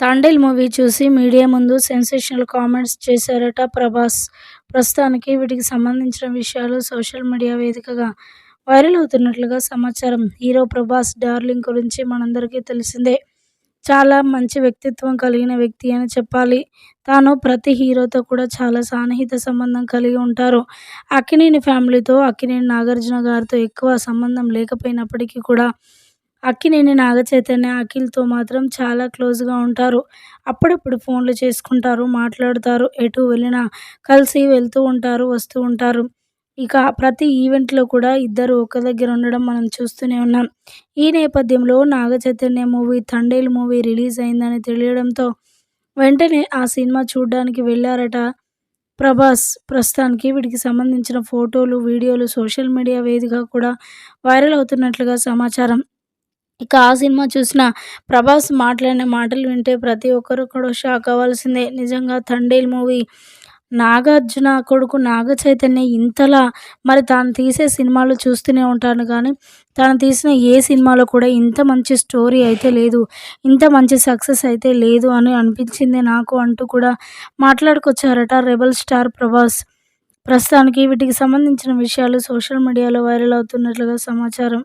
Thandel movie చూసి media ముందు sensational comments చేశారట ప్రభాస్. ప్రస్తుతానికి వీటికి సంబంధించిన విషయాలు సోషల్ మీడియా వేదికగా వైరల్ అవుతున్నట్లుగా సమాచారం. హీరో ప్రభాస్ డార్లింగ్ గురించి మనందరికీ తెలిసిందే. చాలా మంచి వ్యక్తిత్వం కలిగిన వ్యక్తి అని చెప్పాలి. తాను ప్రతి హీరోతో కూడా చాలా సాన్నిహిత సంబంధం కలిగి ఉంటారు. అక్కినేని ఫ్యామిలీతో, అక్కినేని నాగార్జున గారితో ఎక్కువ సంబంధం లేకపోయినప్పటికీ కూడా అక్కినేని నాగచైతన్య, అఖిల్తో మాత్రం చాలా క్లోజ్గా ఉంటారు. అప్పుడప్పుడు ఫోన్లు చేసుకుంటారు, మాట్లాడుతారు. ఎటు వెళ్ళినా కలిసి వెళ్తూ ఉంటారు, వస్తూ ఉంటారు. ఇక ప్రతి ఈవెంట్లో కూడా ఇద్దరు ఒక్క దగ్గర ఉండడం మనం చూస్తూనే ఉన్నాం. ఈ నేపథ్యంలో Naga Chaitanya movie Thandel movie release అయిందని తెలియడంతో వెంటనే ఆ సినిమా చూడడానికి వెళ్ళారట ప్రభాస్. ప్రస్తుతానికి వీటికి సంబంధించిన ఫోటోలు, వీడియోలు సోషల్ మీడియా వేదిక కూడా వైరల్ అవుతున్నట్లుగా సమాచారం. ఇక ఆ సినిమా చూసిన ప్రభాస్ మాట్లాడిన మాటలు వింటే ప్రతి ఒక్కరు కూడా షాక్ అవ్వాల్సిందే. నిజంగా తండేల్ మూవీ నాగార్జున కొడుకు నాగచైతన్య ఇంతలా మరి తాను తీసే సినిమాలు చూస్తూనే ఉంటాను కానీ తాను తీసిన ఏ సినిమాలో కూడా ఇంత మంచి స్టోరీ అయితే లేదు. ఇంత మంచి సక్సెస్ అయితే లేదు అని అనిపించింది నాకు అంటూ కూడా మాట్లాడుకొచ్చారట రెబెల్ స్టార్ ప్రభాస్. ప్రస్తుతానికి వీటికి సంబంధించిన విషయాలు సోషల్ మీడియాలో వైరల్ అవుతున్నట్లుగా సమాచారం.